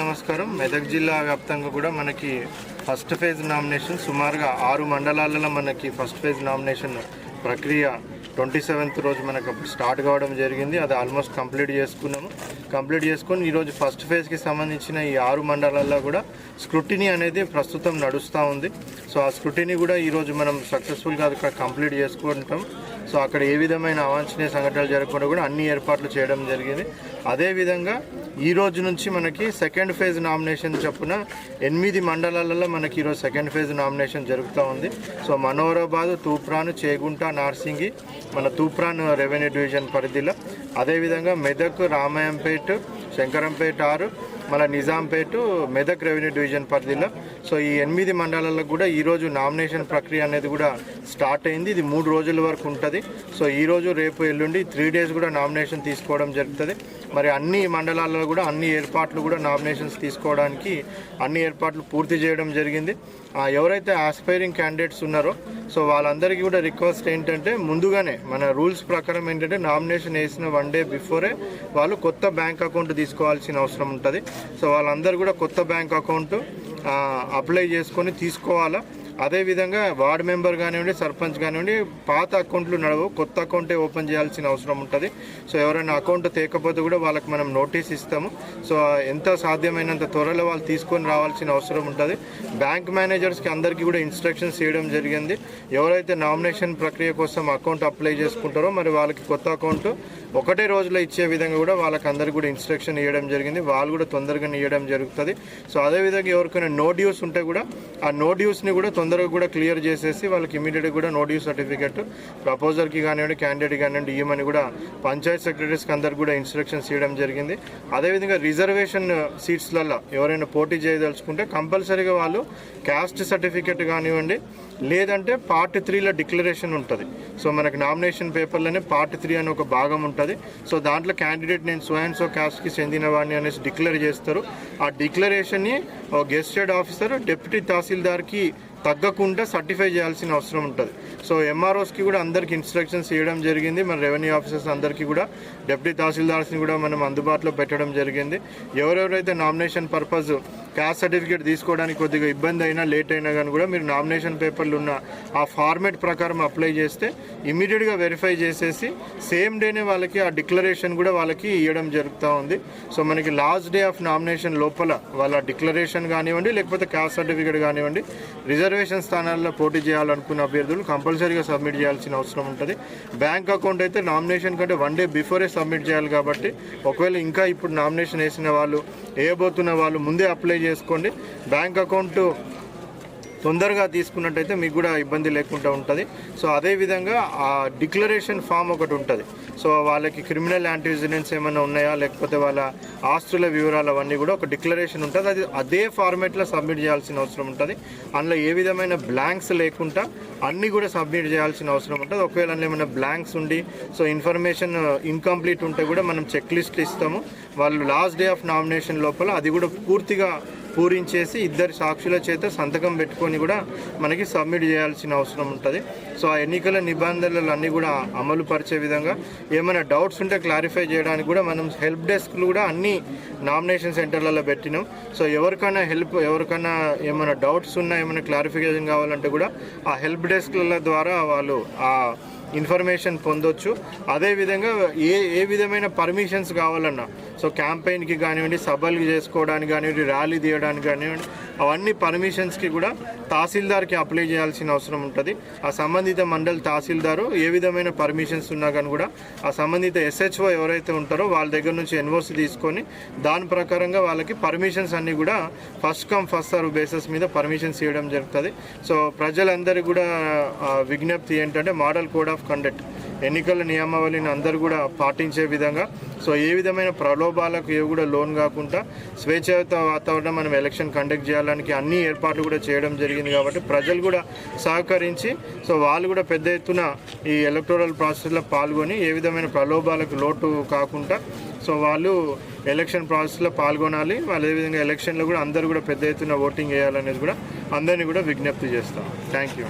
నమస్కారం. మెదక్ జిల్లా వ్యాప్తంగా కూడా మనకి ఫస్ట్ ఫేజ్ నామినేషన్ సుమారుగా ఆరు మండలాలలో మనకి ఫస్ట్ ఫేజ్ నామినేషన్ ప్రక్రియ ట్వంటీ సెవెంత్ రోజు మనకు అప్పుడు స్టార్ట్ కావడం జరిగింది. అది ఆల్మోస్ట్ కంప్లీట్ చేసుకున్నాము. కంప్లీట్ చేసుకొని ఈరోజు ఫస్ట్ ఫేజ్కి సంబంధించిన ఈ ఆరు మండలాల్లో కూడా స్క్రూటినీ అనేది ప్రస్తుతం నడుస్తూ ఉంది. సో ఆ స్క్రూటినీ కూడా ఈరోజు మనం సక్సెస్ఫుల్గా అది కంప్లీట్ చేసుకుంటాం. సో అక్కడ ఏ విధమైన అవాంఛనీయ సంఘటనలు జరగకుండా కూడా అన్ని ఏర్పాట్లు చేయడం జరిగింది. అదేవిధంగా ఈ రోజు నుంచి మనకి సెకండ్ ఫేజ్ నామినేషన్ చొప్పున ఎనిమిది మండలాలలో మనకి ఈరోజు సెకండ్ ఫేజ్ నామినేషన్ జరుగుతూ ఉంది. సో మనోహరాబాద్ తూప్రాన్ చేగుంట నార్సింగి మన తూప్రాన్ రెవెన్యూ డివిజన్ పరిధిలో. అదేవిధంగా మెదక్ రామాయంపేట్ శంకరంపేట ఆరు మన నిజాంపేట మెదక్ రెవెన్యూ డివిజన్ పరిధిలో. సో ఈ ఎనిమిది మండలాలకు కూడా ఈరోజు నామినేషన్ ప్రక్రియ అనేది కూడా స్టార్ట్ అయింది. ఇది మూడు రోజుల వరకు ఉంటుంది. సో ఈ రోజు రేపు ఎల్లుండి త్రీ డేస్ కూడా నామినేషన్ తీసుకోవడం జరుగుతుంది. మరి అన్ని మండలాల్లో కూడా అన్ని ఏర్పాట్లు కూడా నామినేషన్స్ తీసుకోవడానికి అన్ని ఏర్పాట్లు పూర్తి చేయడం జరిగింది. ఎవరైతే ఆస్పైరింగ్ క్యాండిడేట్స్ ఉన్నారో సో వాళ్ళందరికీ కూడా రిక్వెస్ట్ ఏంటంటే ముందుగానే మన రూల్స్ ప్రకారం ఏంటంటే నామినేషన్ వేసిన వన్ డే బిఫోరే వాళ్ళు కొత్త బ్యాంక్ అకౌంట్ తీసుకోవాల్సిన అవసరం ఉంటుంది. సో వాళ్ళందరూ కూడా కొత్త బ్యాంక్ అకౌంట్ అప్లై చేసుకొని తీసుకోవాలా? అదేవిధంగా వార్డ్ మెంబర్ కానివ్వండి సర్పంచ్ కానివ్వండి పాత అకౌంట్లు నడవు. కొత్త అకౌంటే ఓపెన్ చేయాల్సిన అవసరం ఉంటుంది. సో ఎవరైనా అకౌంట్ తేకపోతే కూడా వాళ్ళకి మనం నోటీస్ ఇస్తాము. సో ఎంత సాధ్యమైనంత త్వరలో వాళ్ళు తీసుకొని రావాల్సిన అవసరం ఉంటుంది. బ్యాంక్ మేనేజర్స్కి అందరికీ కూడా ఇన్స్ట్రక్షన్స్ ఇవ్వడం జరిగింది. ఎవరైతే నామినేషన్ ప్రక్రియ కోసం అకౌంట్ అప్లై చేసుకుంటారో మరి వాళ్ళకి కొత్త అకౌంట్ ఒకటే రోజులో ఇచ్చే విధంగా కూడా వాళ్ళకి అందరికీ కూడా ఇన్స్ట్రక్షన్ ఇవ్వడం జరిగింది. వాళ్ళు కూడా తొందరగా ఇవ్వడం జరుగుతుంది. సో అదేవిధంగా ఎవరికైనా నో డ్యూస్ ఉంటే కూడా ఆ నో డ్యూస్ని కూడా తొందరగా కూడా క్లియర్ చేసేసి వాళ్ళకి ఇమీడియట్గా కూడా నో డ్యూ సర్టిఫికెట్ ప్రపోజర్కి కానివ్వండి క్యాండిడేట్ కానివ్వండి ఇవ్వమని కూడా పంచాయత్ సెక్రటరీస్కి అందరికి కూడా ఇన్స్ట్రక్షన్స్ ఇవ్వడం జరిగింది. అదేవిధంగా రిజర్వేషన్ సీట్స్లలో ఎవరైనా పోటీ చేయదలుచుకుంటే కంపల్సరీగా వాళ్ళు క్యాస్ట్ సర్టిఫికెట్ కానివ్వండి లేదంటే పార్ట్ త్రీలో డిక్లరేషన్ ఉంటుంది. సో మనకి నామినేషన్ పేపర్లోనే పార్ట్ త్రీ అని ఒక భాగం ఉంటుంది. సో దాంట్లో క్యాండిడేట్ నేను సో అండ్ సో క్యాస్ట్కి చెందినవాడిని అనేసి డిక్లేర్ చేస్తారు. ఆ డిక్లరేషన్ని గెస్టెడ్ ఆఫీసర్ డిప్యూటీ తహసీల్దార్కి తగ్గకుండా సర్టిఫై చేయాల్సిన అవసరం ఉంటుంది. సో ఎంఆర్ఓస్కి కూడా అందరికి ఇన్స్ట్రక్షన్స్ ఇవ్వడం జరిగింది. మన రెవెన్యూ ఆఫీసర్స్ అందరికీ కూడా డిప్యూటీ తహసీల్దార్స్ని కూడా మనం అందుబాటులో పెట్టడం జరిగింది. ఎవరెవరైతే నామినేషన్ పర్పస్ క్యాస్ట్ సర్టిఫికేట్ తీసుకోవడానికి కొద్దిగా ఇబ్బంది అయినా లేట్ అయినా కానీ కూడా మీరు నామినేషన్ పేపర్లు ఉన్న ఆ ఫార్మేట్ ప్రకారం అప్లై చేస్తే ఇమీడియట్గా వెరిఫై చేసేసి సేమ్ డేనే వాళ్ళకి ఆ డిక్లరేషన్ కూడా వాళ్ళకి ఇవ్వడం జరుగుతూ ఉంది. సో మనకి లాస్ట్ డే ఆఫ్ నామినేషన్ లోపల వాళ్ళ డిక్లరేషన్ కానివ్వండి లేకపోతే క్యాస్ట్ సర్టిఫికేట్ కానివ్వండి రిజర్వ్ రిజర్వేషన్ స్థానాల్లో పోటీ చేయాలనుకున్న అభ్యర్థులు కంపల్సరీగా సబ్మిట్ చేయాల్సిన అవసరం ఉంటుంది. బ్యాంక్ అకౌంట్ అయితే నామినేషన్ కంటే వన్ డే బిఫోరే సబ్మిట్ చేయాలి కాబట్టి ఒకవేళ ఇంకా ఇప్పుడు నామినేషన్ వేసిన వాళ్ళు వేయబోతున్న వాళ్ళు ముందే అప్లై చేసుకోండి. బ్యాంక్ అకౌంట్ తొందరగా తీసుకున్నట్టయితే మీకు కూడా ఇబ్బంది లేకుండా ఉంటుంది. సో అదేవిధంగా ఆ డిక్లరేషన్ ఫామ్ ఒకటి ఉంటుంది. సో వాళ్ళకి క్రిమినల్ యాంటీవిజిలెన్స్ ఏమైనా ఉన్నాయా? లేకపోతే వాళ్ళ ఆస్తుల వివరాలు అవన్నీ కూడా ఒక డిక్లరేషన్ ఉంటుంది. అది అదే ఫార్మేట్లో సబ్మిట్ చేయాల్సిన అవసరం ఉంటుంది. అందులో ఏ విధమైన బ్లాంక్స్ లేకుండా అన్నీ కూడా సబ్మిట్ చేయాల్సిన అవసరం ఉంటుంది. ఒకవేళ అందులో ఏమైనా బ్లాంక్స్ ఉండి సో ఇన్ఫర్మేషన్ ఇన్కంప్లీట్ ఉంటే కూడా మనం చెక్ లిస్ట్ ఇస్తాము. వాళ్ళు లాస్ట్ డే ఆఫ్ నామినేషన్ లోపల అది కూడా పూర్తిగా పూరించేసి ఇద్దరు సాక్షుల చేత సంతకం పెట్టుకొని కూడా మనకి సబ్మిట్ చేయాల్సిన అవసరం ఉంటుంది. సో ఆ ఎన్నికల నిబంధనలు అన్నీ కూడా అమలు పరిచే విధంగా ఏమైనా డౌట్స్ ఉంటే క్లారిఫై చేయడానికి కూడా మనం హెల్ప్ డెస్క్లు కూడా అన్ని నామినేషన్ సెంటర్లలో పెట్టినాం. సో ఎవరికైనా హెల్ప్ ఎవరికైనా ఏమైనా డౌట్స్ ఉన్నా ఏమైనా క్లారిఫికేషన్ కావాలంటే కూడా ఆ హెల్ప్ డెస్క్ల ద్వారా వాళ్ళు ఆ ఇన్ఫర్మేషన్ పొందొచ్చు. అదేవిధంగా ఏ ఏ విధమైన పర్మిషన్స్ కావాలన్నా సో క్యాంపెయిన్కి కానివ్వండి సభలు చేసుకోవడానికి కానివ్వండి ర్యాలీ తీయడానికి కానివ్వండి అవన్నీ పర్మిషన్స్కి కూడా తహసీల్దార్కి అప్లై చేయాల్సిన అవసరం ఉంటుంది. ఆ సంబంధిత మండల్ తహసీల్దారు ఏ విధమైన పర్మిషన్స్ ఉన్నా కానీ కూడా ఆ సంబంధిత ఎస్హెచ్ఓ ఎవరైతే ఉంటారో వాళ్ళ దగ్గర నుంచి ఎన్ఓసి తీసుకొని దాని ప్రకారంగా వాళ్ళకి పర్మిషన్స్ అన్నీ కూడా first come first serve basis మీద పర్మిషన్స్ ఇవ్వడం జరుగుతుంది. సో ప్రజలందరికీ కూడా విజ్ఞప్తి ఏంటంటే మోడల్ కోడ్ ఆఫ్ కండక్ట్. ఎన్నికల నియమావళిని అందరూ కూడా పాటించే విధంగా సో ఏ విధమైన ప్రలోభాలకు ఏ కూడా లోన్ కాకుండా స్వేచ్ఛాయుత వాతావరణం మనం ఎలక్షన్ కండక్ట్ చేయడానికి అన్ని ఏర్పాట్లు కూడా చేయడం జరిగింది కాబట్టి ప్రజలు కూడా సహకరించి సో వాళ్ళు కూడా పెద్ద ఎత్తున ఈ ఎలక్టోరల్ ప్రాసెస్లో పాల్గొని ఏ విధమైన ప్రలోభాలకు లోటు కాకుండా సో వాళ్ళు ఎలక్షన్ ప్రాసెస్లో పాల్గొనాలి. వాళ్ళు అదేవిధంగా ఎలక్షన్లో కూడా అందరూ కూడా పెద్ద ఎత్తున ఓటింగ్ వేయాలనేది కూడా అందరినీ కూడా విజ్ఞప్తి చేస్తాం. Thank you.